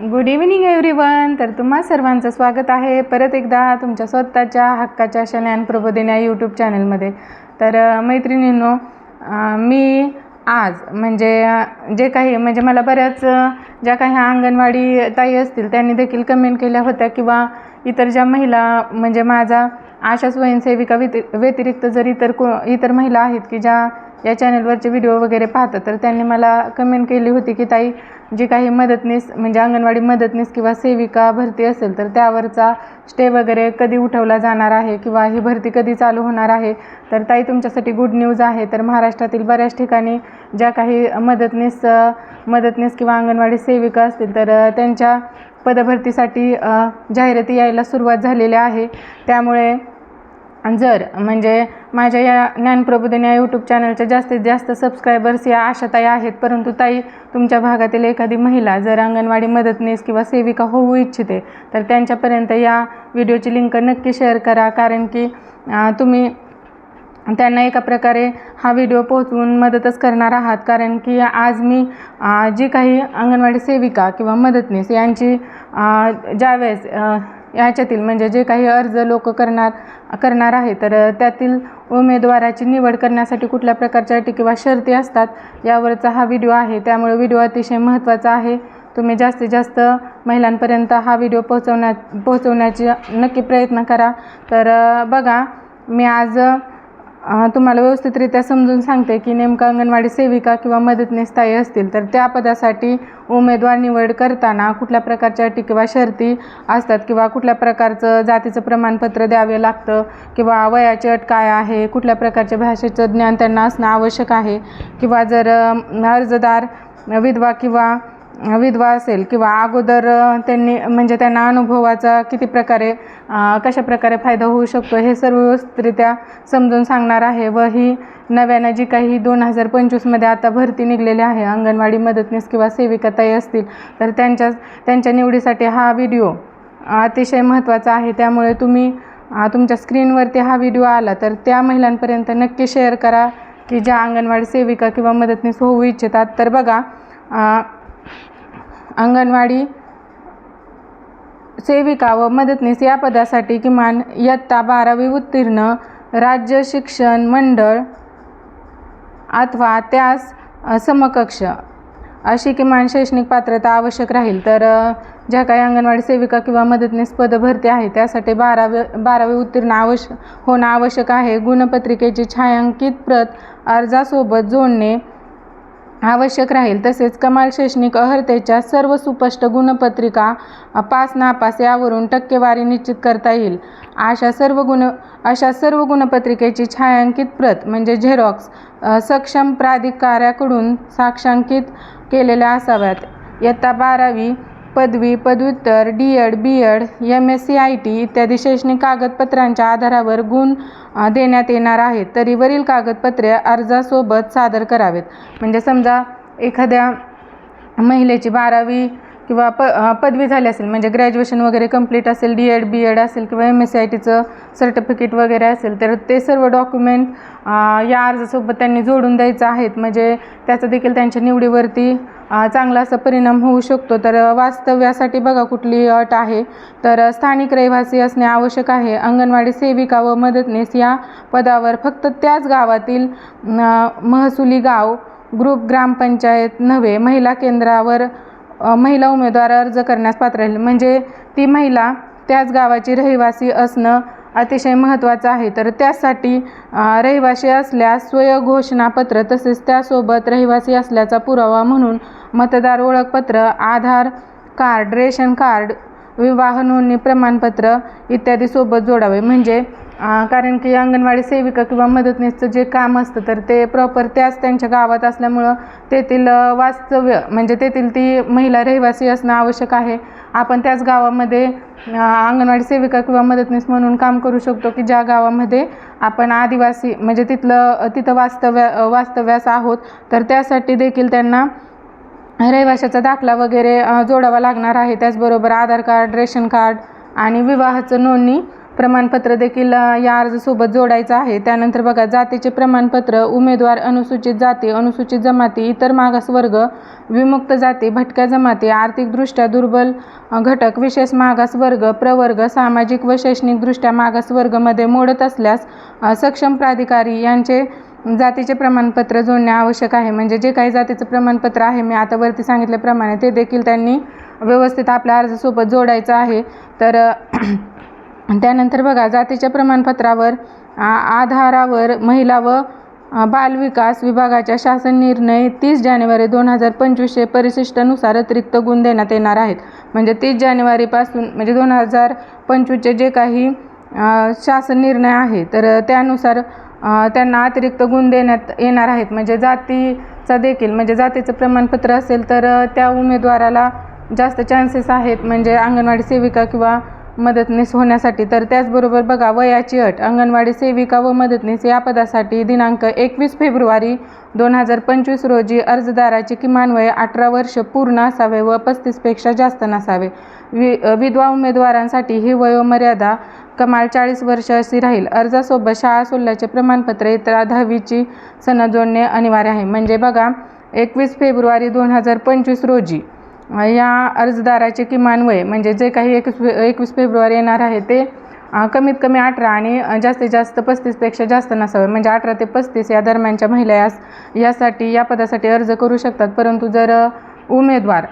Good evening everyone तर तुम्हा सर्वांचं स्वागत आहे. परत एकदा तुमच्या स्वतःच्या हक्काच्या अशा प्रबोधिन्या या यूट्यूब चॅनलमध्ये तर मैत्रिणींनो मी आज म्हणजे जे काही म्हणजे मला बऱ्याच ज्या काही अंगणवाडी ताई असतील त्यांनी देखील कमेंट केल्या होत्या किंवा इतर ज्या महिला म्हणजे माझा आशा स्वयंसेविका व्यति व्यतिरिक्त जर इतर को इतर महिला आहेत की ज्या या चॅनलवरचे व्हिडिओ वगैरे पाहतात तर त्यांनी मला कमेंट केली होती की ताई जी काही मदतनीस म्हणजे अंगणवाडी मदतनीस किंवा सेविका भरती असेल तर त्यावरचा स्टे वगैरे कधी उठवला जाणार आहे किंवा ही भरती कधी चालू होणार आहे? तर ताई तुमच्यासाठी गुड न्यूज आहे. तर महाराष्ट्रातील बऱ्याच ठिकाणी ज्या काही मदतनीस मदतनीस किंवा अंगणवाडी सेविका असतील तर त्यांच्या पदभरतीसाठी जाहिराती यायला सुरुवात झालेली आहे. त्यामुळे जर म्हणजे माझ्या या ज्ञानप्रबोधन या यूट्यूब चॅनलच्या जास्तीत जास्त सबस्क्रायबर्स या आशाताई आहेत परंतु ताई तुमच्या भागातील एखादी महिला जर अंगणवाडी मदतनीस किंवा सेविका होऊ इच्छिते तर त्यांच्यापर्यंत या व्हिडिओची लिंक नक्की शेअर करा. कारण की तुम्ही त्यांना एका प्रकारे हा व्हिडिओ पोहोचवून मदतच करणार आहात. कारण की आज मी जी काही अंगणवाडी सेविका किंवा मदतनीस यांची ज्यावेळेस ह्याच्यातील याच्यातील म्हणजे जे काही अर्ज लोक करणार करणार आहे तर त्यातील उमेदवाराची निवड करण्यासाठी कुठल्या प्रकारच्या अटी किंवा शर्ती असतात यावरचा हा व्हिडिओ आहे. त्यामुळे व्हिडिओ अतिशय महत्त्वाचा आहे. तुम्ही जास्तीत जास्त महिलांपर्यंत हा व्हिडिओ पोहोचवण्या पोहोचवण्याची नक्की प्रयत्न करा. तर बघा मी आज तुम्हाला व्यवस्थितरित्या समजून सांगते की नेमकं अंगणवाडी सेविका किंवा मदतनीस ताई असतील तर त्या पदासाठी उमेदवार निवड करताना कुठल्या प्रकारच्या अटी किंवा शर्ती असतात किंवा कुठल्या प्रकारचं जातीचं प्रमाणपत्र द्यावे लागतं किंवा वयाची अट काय आहे कुठल्या प्रकारच्या भाषेचं ज्ञान त्यांना असणं आवश्यक आहे किंवा जर अर्जदार विधवा किंवा विधवा असेल किंवा अगोदर त्यांनी म्हणजे त्यांना अनुभवाचा किती प्रकारे कशा प्रकारे फायदा होऊ शकतो हे सर्व व्यवस्थितरित्या समजून सांगणार आहे व ही नव्यानं जी काही दोन हजार पंचवीसमध्ये आता भरती निघलेली आहे अंगणवाडी मदतनीस किंवा सेविका ताई असतील तर त्यांच्या त्यांच्या निवडीसाठी हा व्हिडिओ अतिशय महत्त्वाचा आहे. त्यामुळे तुम्ही तुमच्या स्क्रीनवरती हा व्हिडिओ आला तर त्या महिलांपर्यंत नक्की शेअर करा की ज्या अंगणवाडी सेविका किंवा मदतनीस होऊ इच्छितात. तर बघा अंगणवाडी सेविका व मदतनीस या पदासाठी किमान इयत्ता बारावी उत्तीर्ण राज्य शिक्षण मंडळ अथवा त्यास समकक्ष अशी किमान शैक्षणिक पात्रता आवश्यक राहील. तर ज्या काही अंगणवाडी सेविका किंवा मदतनीस पदभरती आहे त्यासाठी बारावी बारावी उत्तीर्ण आवश्य होणं आवश्यक आहे. गुणपत्रिकेची छायांकित प्रत अर्जासोबत जोडणे आवश्यक राहील. तसेच कमाल शैक्षणिक अर्हतेच्या सर्व सुस्पष्ट गुणपत्रिका पास नापास यावरून टक्केवारी निश्चित करता येईल. अशा सर्व गुण अशा सर्व गुणपत्रिकेची छायांकित प्रत म्हणजे झेरॉक्स सक्षम प्राधिकाऱ्याकडून साक्षांकित केलेल्या असाव्यात. इयत्ता बारावी पदवी पदव्युत्तर D Ed B Ed M S C I T इत्यादी शैक्षणिक कागदपत्रांच्या आधारावर गुण देण्यात येणार आहेत. तरी वरील कागदपत्रे अर्जासोबत सादर करावेत. म्हणजे समजा एखाद्या महिलेची बारावी किंवा प पदवी झाली असेल म्हणजे ग्रॅज्युएशन वगैरे कंप्लीट असेल डी एड बी एड असेल किंवा एम एस सी आय टीचं सर्टिफिकेट वगैरे असेल तर ते सर्व डॉक्युमेंट या अर्जासोबत त्यांनी जोडून द्यायचं आहेत. म्हणजे त्याचा देखील त्यांच्या निवडीवरती चांगला असा परिणाम होऊ शकतो. तर वास्तव्यासाठी बघा कुठली अट आहे. तर स्थानिक रहिवासी असणे आवश्यक आहे. अंगणवाडी सेविका व मदतनीस या पदावर फक्त त्याच गावातील महसुली गाव ग्रुप ग्रामपंचायत नव्हे महिला केंद्रावर महिला उमेदवार अर्ज करण्यास पात्र राहील म्हणजे ती महिला त्याच गावाची रहिवासी असणं अतिशय महत्त्वाचं आहे. तर त्यासाठी रहिवासी असल्यास स्वयंघोषणापत्र तसेच त्यासोबत रहिवासी असल्याचा पुरावा म्हणून मतदार ओळखपत्र आधार कार्ड रेशन कार्ड विवाह नोंदणी प्रमाणपत्र इत्यादी सोबत जोडावे. म्हणजे कारण की अंगणवाडी सेविका किंवा मदतनीसचं जे काम असतं तर ते प्रॉपर त्याच त्यांच्या गावात असल्यामुळं तेथील वास्तव्य म्हणजे तेथील ती महिला रहिवासी असणं आवश्यक आहे. आपण त्याच गावामध्ये अंगणवाडी सेविका किंवा मदतनीस म्हणून काम करू शकतो की ज्या गावामध्ये आपण आदिवासी म्हणजे तिथलं तिथं वास्तव्य वास्तव्यास आहोत तर त्यासाठी देखील त्यांना रहिवाशाचा दाखला वगैरे जोडावा लागणार आहे. त्याचबरोबर आधार कार्ड रेशन कार्ड आणि विवाहाचं नोंदणी प्रमाणपत्र देखील या अर्जासोबत जोडायचं आहे. त्यानंतर बघा जातीचे प्रमाणपत्र उमेदवार अनुसूचित जाती अनुसूचित जमाती इतर मागासवर्ग विमुक्त जाती भटक्या जमाती आर्थिकदृष्ट्या दुर्बल घटक विशेष मागासवर्ग प्रवर्ग सामाजिक व शैक्षणिकदृष्ट्या मागासवर्गमध्ये मोडत असल्यास सक्षम प्राधिकारी यांचे जातीचे प्रमाणपत्र जोडणे आवश्यक आहे. म्हणजे जे काही जातीचं प्रमाणपत्र आहे मी आता वरती सांगितल्याप्रमाणे ते देखील त्यांनी व्यवस्थित आपल्या अर्जासोबत जोडायचं आहे. तर त्यानंतर बघा जातीच्या प्रमाणपत्रावर आ- आधारावर महिला व बालविकास विभागाच्या शासन निर्णय तीस जानेवारी दोन हजार पंचवीसशे परिशिष्टानुसार अतिरिक्त गुण देण्यात येणार आहेत. म्हणजे तीस जानेवारीपासून म्हणजे दोन हजार पंचवीसचे जे काही शासन निर्णय आहे तर त्यानुसार त्यांना अतिरिक्त गुण देण्यात येणार आहेत. म्हणजे जातीचा देखील म्हणजे जातीचं प्रमाणपत्र असेल तर त्या उमेदवाराला जास्त चान्सेस आहेत. म्हणजे अंगणवाडी सेविका किंवा मदतनीस होण्यासाठी तर त्याचबरोबर बघा वयाची अट अंगणवाडी सेविका व मदतनीस या पदासाठी दिनांक एकवीस फेब्रुवारी दोन हजार पंचवीस रोजी अर्जदाराचे किमान वय अठरा वर्ष पूर्ण असावे व पस्तीसपेक्षा जास्त नसावे. वि विधवा उमेदवारांसाठी ही वयोमर्यादा कमाल चाळीस वर्ष अशी राहील. अर्जासोबत शाळा सोडल्याचे प्रमाणपत्र इतर दहावीची सनद जोडणे अनिवार्य आहे. म्हणजे बघा एकवीस फेब्रुवारी दोन हजार पंचवीस रोजी या अर्जदाराचे किमान वय म्हणजे जे काही एकवीस एकवीस फेब्रुवारी येणार आहे ते कमीत कमी अठरा आणि जास्तीत जास्त पस्तीसपेक्षा जास्त नसावे. म्हणजे अठरा ते पस्तीस या दरम्यानच्या महिला यास यासाठी या पदासाठी अर्ज करू शकतात. परंतु जर उमेदवार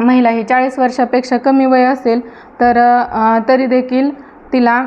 महिला ही चाळीस वर्षापेक्षा कमी वय असेल तर तरी देखील तिला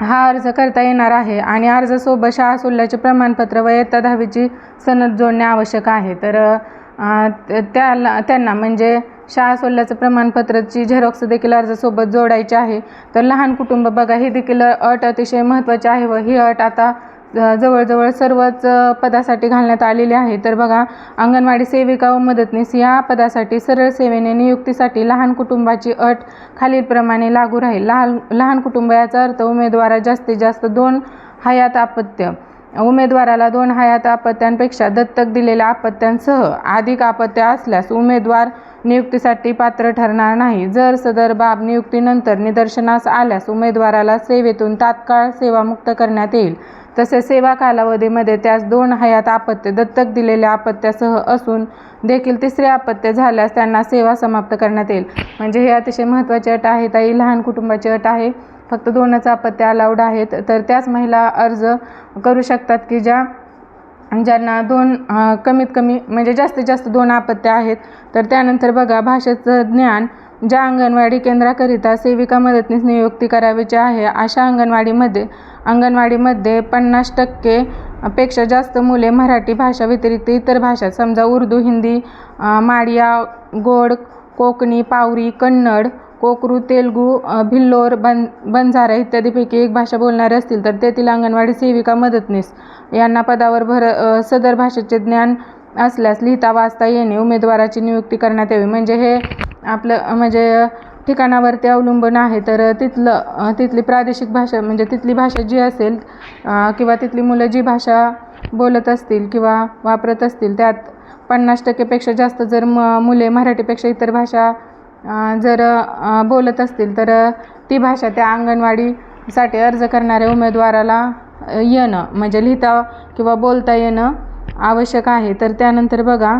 हा अर्ज करता येणार आहे. आणि अर्जासोबत शाळा सोडल्याचे प्रमाणपत्र व इयत्ता दहावीची सनद जोडणे आवश्यक आहे. तर त्याला त्यांना म्हणजे शाळा सोडल्याचं प्रमाणपत्राची झेरॉक्स देखील अर्जासोबत जोडायची आहे. तर लहान कुटुंब बघा ही देखील अट अतिशय महत्त्वाची आहे व ही अट आता जवळजवळ सर्वच पदासाठी घालण्यात आलेली आहे. तर बघा अंगणवाडी सेविका व मदतनीस या पदासाठी सरळ सेवेने नियुक्तीसाठी लहान कुटुंबाची अट खालीलप्रमाणे लागू राहील. लहान लहान कुटुंब याचा अर्थ उमेदवारा जास्तीत जास्त दोन हयात अपत्य उमेदवाराला दोन हयात अपत्यांपेक्षा दत्तक दिलेल्या अपत्यांसह अधिक अपत्य असल्यास उमेदवार नियुक्तीसाठी पात्र ठरणार नाही. जर सदर बाब नियुक्तीनंतर निदर्शनास आल्यास उमेदवाराला सेवेतून तात्काळ सेवामुक्त करण्यात येईल. तसेच सेवा कालावधीमध्ये त्यास दोन हयात अपत्य दत्तक दिलेल्या अपत्यासह असून देखील तिसरे अपत्य झाल्यास त्यांना सेवा समाप्त करण्यात येईल. म्हणजे हे अतिशय महत्त्वाची अट आहे. ताई लहान कुटुंबाची अट आहे. फक्त दोनच अपत्य अलाउड आहेत तर त्याच महिला अर्ज करू शकतात की ज्या ज्यांना दोन कमीत कमी म्हणजे जास्तीत जास्त दोन अपत्य आहेत. तर त्यानंतर बघा भाषेचं ज्ञान ज्या अंगणवाडी केंद्राकरिता सेविका मदतनीस नियुक्ती करावीची आहे अशा अंगणवाडीमध्ये अंगणवाडीमध्ये पन्नास टक्के पेक्षा जास्त मुले मराठी भाषा व्यतिरिक्त इतर भाषा समजा उर्दू हिंदी माडिया गोड कोकणी पावरी कन्नड कोकरू तेलगू भिल्लोर बन बंजारा इत्यादीपैकी एक भाषा बोलणारे असतील तर तेथील अंगणवाडी सेविका मदतनीस यांना पदावर भर सदर भाषेचे ज्ञान असल्यास लिहिता वाचता येणे उमेदवाराची नियुक्ती करण्यात यावी. म्हणजे हे आपलं म्हणजे ठिकाणावरती अवलंबून आहे. तर तिथलं तिथली प्रादेशिक भाषा म्हणजे तिथली भाषा जी असेल किंवा तिथली मुलं जी भाषा बोलत असतील किंवा वापरत असतील त्यात पन्नास टक्केपेक्षा जास्त जर म मुले मराठीपेक्षा इतर भाषा जर बोलत असतील तर ती भाषा त्या अंगणवाडीसाठी अर्ज करणाऱ्या उमेदवाराला येणं म्हणजे लिहिता किंवा बोलता येणं आवश्यक आहे. तर त्यानंतर बघा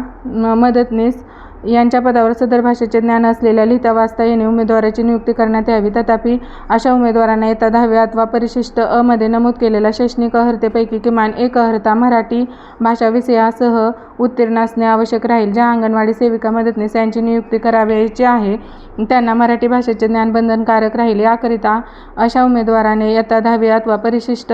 मदतनीस यांच्या पदावर सदर भाषेचे ज्ञान असलेल्या लिहिता वाचता येणे उमेदवाराची नियुक्ती करण्यात यावी. तथापि अशा उमेदवारांना येत्या दहावी अथवा परिशिष्ट अ मध्ये नमूद केलेल्या शैक्षणिक अर्हतेपैकी किमान एक अर्हता मराठी भाषा विषयासह उत्तीर्ण असणे आवश्यक राहील ज्या अंगणवाडी सेविका मदतनीस यांची नियुक्ती करावयाची आहे. त्यांना मराठी भाषेचे ज्ञान बंधनकारक राहील. याकरिता अशा उमेदवाराने इयत्ता दहावी अथवा परिशिष्ट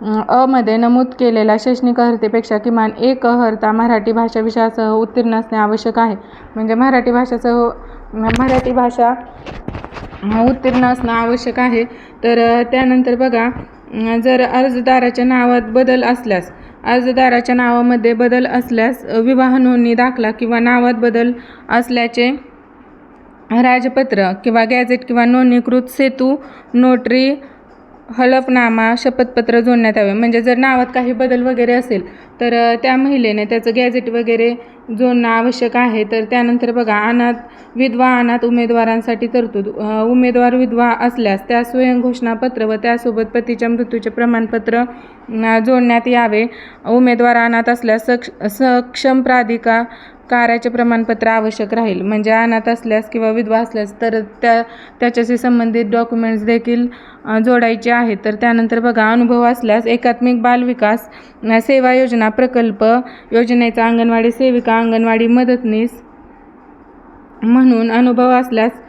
अमध्ये नमूद केलेल्या शैक्षणिक अर्हतेपेक्षा किमान एक अर्हता मराठी भाषा विषयासह उत्तीर्ण असणे आवश्यक आहे. म्हणजे मराठी भाषासह मराठी भाषा उत्तीर्ण असणं आवश्यक आहे. तर त्यानंतर बघा जर अर्जदाराच्या नावात बदल असल्यास अर्जदाराच्या नावामध्ये बदल असल्यास विवाह नोंदणी दाखला किंवा नावात बदल असल्याचे राजपत्र किंवा गॅझेट किंवा नोंदणीकृत सेतू नोटरी हलफनामा शपथपत्र जोडण्यात यावे. म्हणजे जर नावात काही बदल वगैरे असेल तर त्या महिलेने त्याचं गॅजेट वगैरे जोडणं आवश्यक आहे तर त्यानंतर बघा अनाथ विधवा अनाथ उमेदवारांसाठी तरतूद. उमेदवार विधवा असल्यास त्या स्वयंघोषणापत्र व त्यासोबत पतीच्या मृत्यूचे प्रमाणपत्र जोडण्यात यावे. उमेदवार अनाथ असल्यास सक्ष सक्षम प्राधिका कार्याचे प्रमाणपत्र आवश्यक राहील. म्हणजे अनाथ असल्यास किंवा विधवा असल्यास तर त्या त्याच्याशी संबंधित डॉक्युमेंट्स देखील जोडायचे आहेत. तर त्यानंतर बघा अनुभव असल्यास एकात्मिक बालविकास सेवा योजना प्रकल्प योजनेचा अंगणवाडी सेविका अंगणवाडी मदतनीस म्हणून अनुभव असल्यास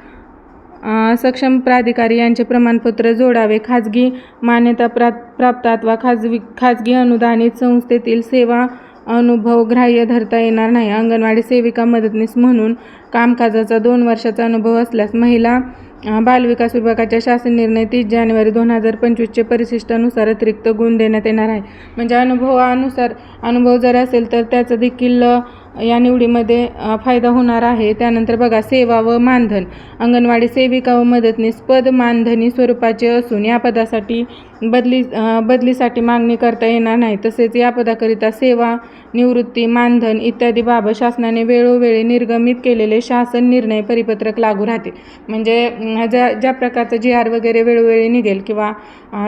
सक्षम प्राधिकारी यांचे प्रमाणपत्र जोडावे. खाजगी मान्यता प्रा प्राप्त अथवा खाजगी खाजगी अनुदानित संस्थेतील सेवा अनुभव ग्राह्य धरता येणार नाही. अंगणवाडी सेविका मदतनीस म्हणून कामकाजाचा दोन वर्षाचा अनुभव असल्यास महिला बालविकास विभागाच्या शासन निर्णय तीस जानेवारी दोन हजार पंचवीसचे परिशिष्टानुसार अतिरिक्त गुण देण्यात येणार आहे. म्हणजे अनुभवानुसार अनुभव जर असेल तर त्याचं देखील या निवडीमध्ये फायदा होणार आहे. त्यानंतर बघा सेवा व मानधन. अंगणवाडी सेविका व मदतनीस पद मानधनी स्वरूपाचे असून या पदासाठी बदली बदलीसाठी मागणी करता येणार नाही. तसेच या पदाकरिता सेवा निवृत्ती मानधन इत्यादी बाबत शासनाने वेळोवेळी निर्गमित केलेले शासन निर्णय परिपत्रक लागू राहते म्हणजे ज्या ज्या प्रकारचं जी आर वगैरे वेळोवेळी निघेल किंवा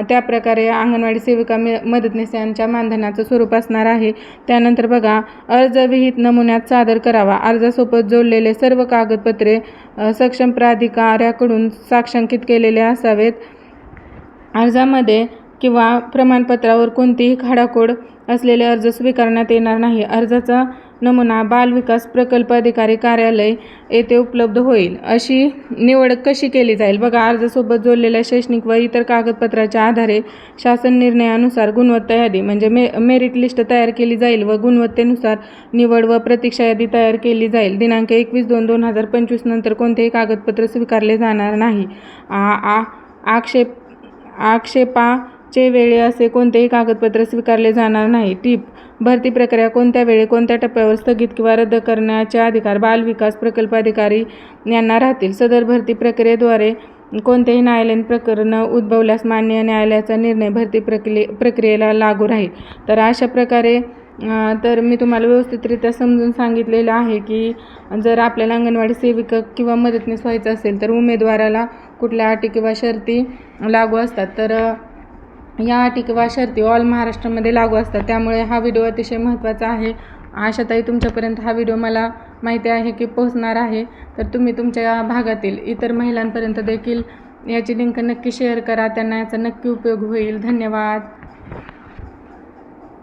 त्या प्रकारे अंगणवाडी सेविका मे मदतनीस यांच्या मानधनाचं स्वरूप असणार आहे त्यानंतर बघा अर्ज विहित नमुन्यात सादर करावा. अर्जासोबत जोडलेले सर्व कागदपत्रे सक्षम प्राधिकाऱ्याकडून साक्षांकित केलेले असावेत. अर्जामध्ये किंवा प्रमाणपत्रावर कोणतीही खाडाखोड असलेले अर्ज स्वीकारण्यात येणार नाही. अर्जाचा नमुना बाल विकास प्रकल्प अधिकारी कार्यालय येथे उपलब्ध होईल. अशी निवड कशी केली जाईल? बघा अर्जासोबत जोडलेल्या शैक्षणिक व इतर कागदपत्राच्या आधारे शासन निर्णयानुसार गुणवत्ता यादी म्हणजे मे मेरिट लिस्ट तयार केली जाईल व गुणवत्तेनुसार निवड व प्रतीक्षा यादी तयार केली जाईल. दिनांक एकवीस दोन दोन हजार पंचवीस नंतर कोणतेही कागदपत्र स्वीकारले जाणार नाही. आ आ आक्षेप आक्षेपाचे वेळे असे कोणतेही कागदपत्र स्वीकारले जाणार नाही. टीप भरती प्रक्रिया कोणत्या वेळी कोणत्या टप्प्यावर स्थगित किंवा रद्द करण्याचे अधिकार बाल विकास प्रकल्प अधिकारी यांना राहतील? सदर भरती प्रक्रियेद्वारे कोणतेही न्यायालयीन प्रकरण उद्भवल्यास मान्य न्यायालयाचा निर्णय भरती प्रक्रिये प्रक्रियेला लागू राहील. तर अशा प्रकारे तर मी तुम्हाला व्यवस्थितरित्या समजून सांगितलेलं आहे की जर आपल्याला अंगणवाडी सेविका किंवा मदतनीस व्हायचं असेल तर उमेदवाराला कुठल्या अटी किंवा शर्ती लागू असतात. तर या अटी किंवा शर्ती ऑल महाराष्ट्रामध्ये लागू असतात. त्यामुळे हा व्हिडिओ अतिशय महत्त्वाचा आहे. आशाताई तुमच्यापर्यंत हा व्हिडिओ मला माहिती आहे की पोहोचणार आहे. तर तुम्ही तुमच्या भागातील इतर महिलांपर्यंत देखील याची लिंक नक्की शेअर करा. त्यांना याचा नक्की उपयोग होईल. धन्यवाद.